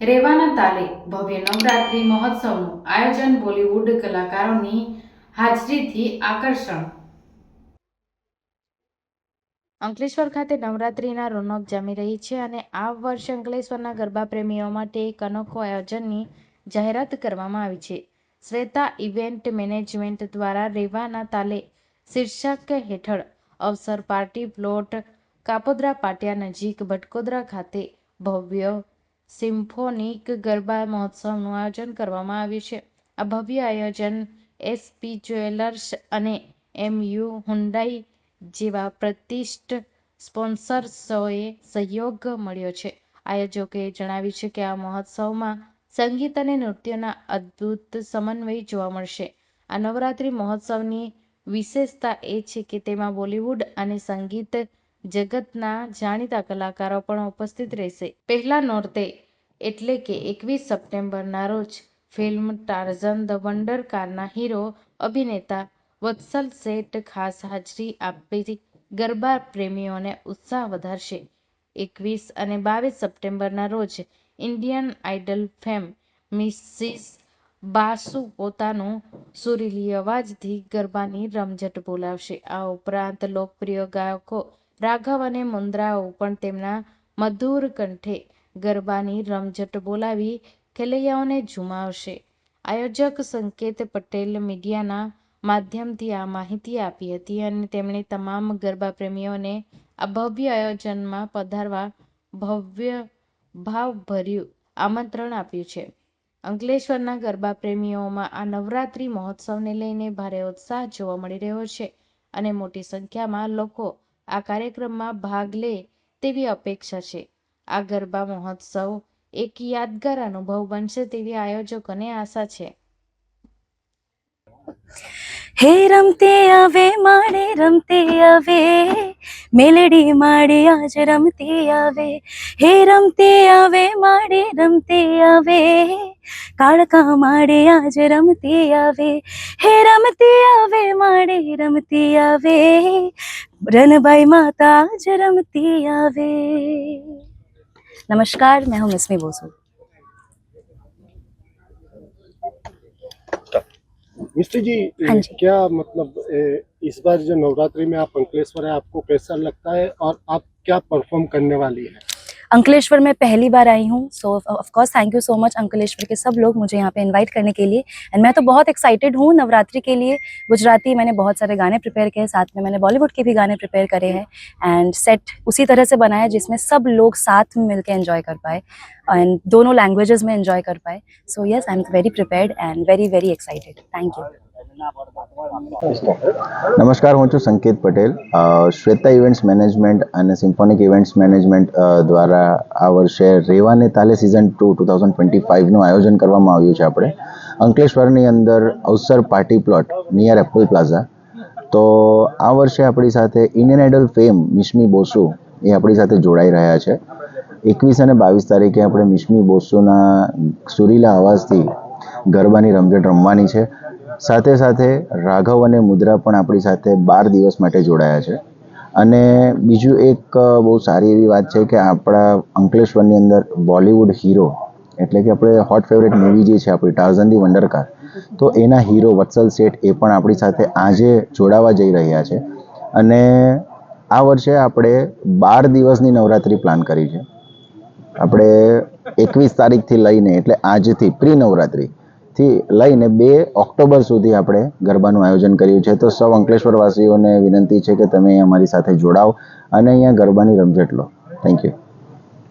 રેવાના તાલે ભવ્ય નવરાત્રિ મહોત્સવનું આયોજન બોલિવૂડ કલાકારોની હાજરીથી આકર્ષણ. અંકલેશ્વર ખાતે નવરાત્રિના રોનક જામી રહી છે અને આ વર્ષે અંકલેશ્વરના ગરબા પ્રેમીઓ માટે એક અનોખો આયોજનની જાહેરાત કરવામાં આવી છે. શ્વેતા ઇવેન્ટ મેનેજમેન્ટ દ્વારા રેવાના તાલે શીર્ષક હેઠળ અવસર પાર્ટી પ્લોટ કાપોદ્રા પાટિયા નજીક ભટકોદરા ખાતે ભવ્ય સિમ્ફોનિક ગરબા મહોત્સવનું આયોજન કરવામાં આવ્યું છે. આ ભવ્ય આયોજન એસપી જ્વેલર્સ અને એમયુ હુન્ડાઈ જેવા પ્રતિષ્ઠ સ્પોન્સર્સોએ સહયોગ મળ્યો છે. આયોજકોએ જણાવ્યું છે કે આ મહોત્સવમાં સંગીત અને નૃત્યના અદ્ભુત સમન્વય જોવા મળશે. આ નવરાત્રિ મહોત્સવની વિશેષતા એ છે કે તેમાં બોલિવૂડ અને સંગીત જગતના જાણીતા કલાકારો પણ ઉપસ્થિત રહેશે. પહેલા નોરતે એટલે કે એકવીસ સપ્ટેમ્બરના રોજ ફિલ્મ ટાર્ઝન ધ વન્ડર કારના હીરો અભિનેતા વત્સલ શેઠ ખાસ હાજરી આપી ગરબા પ્રેમીઓને ઉત્સાહ વધારશે. એકવીસ અને બાવીસ સપ્ટેમ્બરના રોજ Indian Idol fame Mrs Basu પોતાનું સુરીલી અવાજથી ગરબાની રમઝટ બોલાવશે. આ ઉપરાંત લોકપ્રિય ગાયકો રાઘવ અને મુન્દ્રાઓ પણ તેમના મધુર કંઠે ગરબાની રમઝટ બોલાવી ખેલૈયાઓને ઝુમાવશે. આયોજક સંકેત પટેલ મીડિયાના માધ્યમથી આ માહિતી આપી હતી અને તેમણે તમામ ગરબા પ્રેમીઓને આ ભવ્ય આયોજનમાં પધારવા ભવ્ય ભાવભર્યું આમંત્રણ આપ્યું છે. અંકલેશ્વરના ગરબા પ્રેમીઓમાં આ નવરાત્રિ મહોત્સવને લઈને ભારે ઉત્સાહ જોવા મળી રહ્યો છે અને મોટી સંખ્યામાં લોકો આ કાર્યક્રમમાં ભાગ લે તેવી અપેક્ષા છે. આ ગરબા મહોત્સવ એક યાદગાર અનુભવ બનશે તેવી આયોજકોને આશા છે. હે રમતે આવે માડે રમતે આવે મેલડી માડે આજ રમતે આવે હે રમતે આવે માડે રમતે આવે કાળકા માડે આજ રમતે આવે હે રમતે આવે માડે રમતે આવે રનબાઈ માતા આજ રમતી આવે नमस्कार मैं हूँ मिसमी बोसू मिस्टर जी हाँ जी। क्या मतलब इस बार जो नवरात्रि में आप अंकलेश्वर है आपको कैसा लगता है और आप क्या परफॉर्म करने वाली है अंकलेश्वर में पहली बार आई हूँ। So of course thank you so much Ankleshwar के सब लोग मुझे यहाँ पे इनवाइट करने के लिए। एंड मैं तो बहुत एक्साइटेड हूँ नवरात्रि के लिए। गुजराती मैंने बहुत सारे गाने प्रिपेयर किए, साथ में मैंने बॉलीवुड के भी गाने प्रिपेयर करे हैं। एंड सेट उसी तरह से बनाया जिसमें सब लोग साथ में मिलकर एंजॉय कर पाए। एंड दोनों लैंग्वेजेस में एंजॉय कर पाए। So yes I am very prepared and very very excited thank you નમસ્કાર, હું છું સંકેત પટેલ. શ્વેતા ઇવેન્ટ્સ મેનેજમેન્ટ અને સિમ્ફોનિક ઇવેન્ટ્સ મેનેજમેન્ટ દ્વારા આ વર્ષે રેવાને તાલે season two two thousand twenty ફાઇવનું આયોજન કરવામાં આવ્યું છે આપણે. અંકલેશ્વરની અંદર Avsar party plot near Apple Plaza તો આ વર્ષે આપણી સાથે Indian Idol fame Mishmi Bosu એ આપણી સાથે જોડાઈ રહ્યા છે. એકવીસ અને બાવીસ તારીખે આપણે મિશ્મી બોસુના સુરીલા અવાજથી ગરબાની રમઝટ રમવાની છે. સાથે સાથે રાઘવ અને મુદ્રા પણ આપણી સાથે બાર દિવસ માટે જોડાયા છે. અને બીજું એક બહુ સારી એવી વાત છે કે આપણા અંકલેશ્વરની અંદર બોલિવૂડ હીરો એટલે કે આપણે હોટ ફેવરેટ મૂવી જે છે આપણી ટાર્ઝન ધી વંડરકાર તો એના હીરો વત્સલ શેઠ એ પણ આપણી સાથે આજે જોડાવા જઈ રહ્યા છે. અને આ વર્ષે આપણે બાર દિવસની નવરાત્રિ પ્લાન કરી છે. આપણે એકવીસ તારીખથી લઈને એટલે આજથી પ્રી નવરાત્રિ થી લઈને બે ઓક્ટોબર સુધી આપણે ગરબાનું આયોજન કર્યું છે. તો સૌ અંકલેશ્વરવાસીઓને વિનંતી છે કે તમે અમારી સાથે જોડાઓ અને અહીંયા ગરબાની રમઝટ લો. Thank you